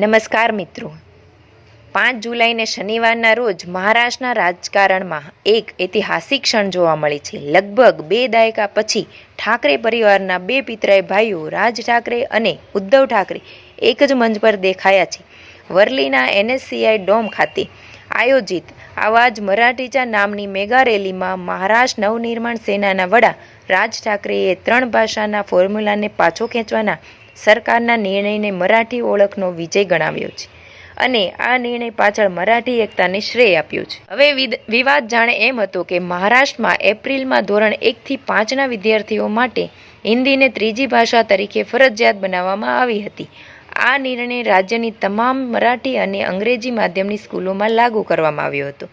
નમસ્કાર મિત્રો. પાંચ જુલાઈને શનિવારના રોજ મહારાષ્ટ્રના રાજકારણમાં એક ઐતિહાસિક ક્ષણ જોવા મળે છે. લગભગ બે દાયકા પછી ઠાકરે પરિવારના બે પિતરાઈ ભાઈઓ રાજ ઠાકરે અને ઉદ્ધવ ઠાકરે એક જ મંચ પર દેખાયા છે. વરલીના એનએસસીઆઈ ડોમ ખાતે આયોજિત આવાજ મરાઠીચા નામની મેગા રેલીમાં મહારાષ્ટ્ર નવનિર્માણ સેનાના વડા રાજ ઠાકરેએ ત્રણ ભાષાના ફોર્મ્યુલાને પાછો ખેંચવાના સરકારના નિર્ણયને મરાઠી ઓળખનો વિજય ગણાવ્યો છે. અને આ નિર્ણય પાછળ મરાઠી એકતાને શ્રેય આપ્યું છે. હવે વિવાદ જાણે એમ હતો કે મહારાષ્ટ્રમાં એપ્રિલમાં ધોરણ એકથી પાંચના વિદ્યાર્થીઓ માટે હિન્દીને ત્રીજી ભાષા તરીકે ફરજિયાત બનાવવામાં આવી હતી. આ નિર્ણય રાજ્યની તમામ મરાઠી અને અંગ્રેજી માધ્યમની સ્કૂલોમાં લાગુ કરવામાં આવ્યો હતો.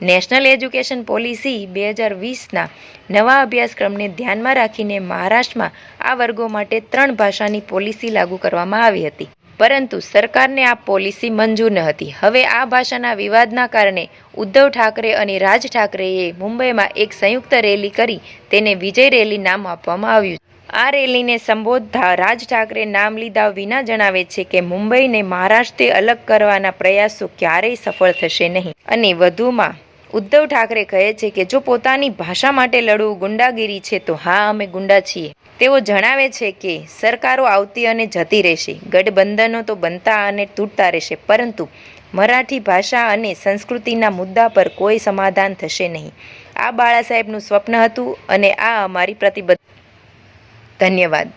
નેશનલ એજ્યુકેશન પોલિસી બે હજાર વીસના નવા અભ્યાસક્રમને ધ્યાનમાં રાખીને મહારાષ્ટ્રમાં આ વર્ગો માટે ત્રણ ભાષાની પોલિસી લાગુ કરવામાં આવી હતી. પરંતુ સરકારને આ પોલિસી મંજૂર ન હતી. હવે આ ભાષાના વિવાદના કારણે ઉદ્ધવ ઠાકરે અને રાજ ઠાકરેએ મુંબઈમાં એક સંયુક્ત રેલી કરી તેને વિજય રેલી નામ આપવામાં આવ્યું આ રેલીને સંબોધતા રાજ ઠાકરે નામ લીધા વિના જણાવે છે કે મુંબઈને મહારાષ્ટ્રથી અલગ કરવાના પ્રયાસો ક્યારેય સફળ થશે નહીં. અને વધુમાં ઉદ્ધવ ઠાકરે કહે છે કે જો પોતાની ભાષા માટે લડવું ગુંડાગીરી છે, તો હા, અમે ગુંડા છીએ. તેઓ જણાવે છે કે સરકારો આવતી અને જતી રહેશે. ગઠબંધનો તો બનતા અને તૂટતા રહેશે, પરંતુ મરાઠી ભાષા અને સંસ્કૃતિના મુદ્દા પર કોઈ સમાધાન થશે નહીં. આ બાળા સાહેબનું સ્વપ્ન હતું અને આ અમારી પ્રતિબદ્ધ. ધન્યવાદ.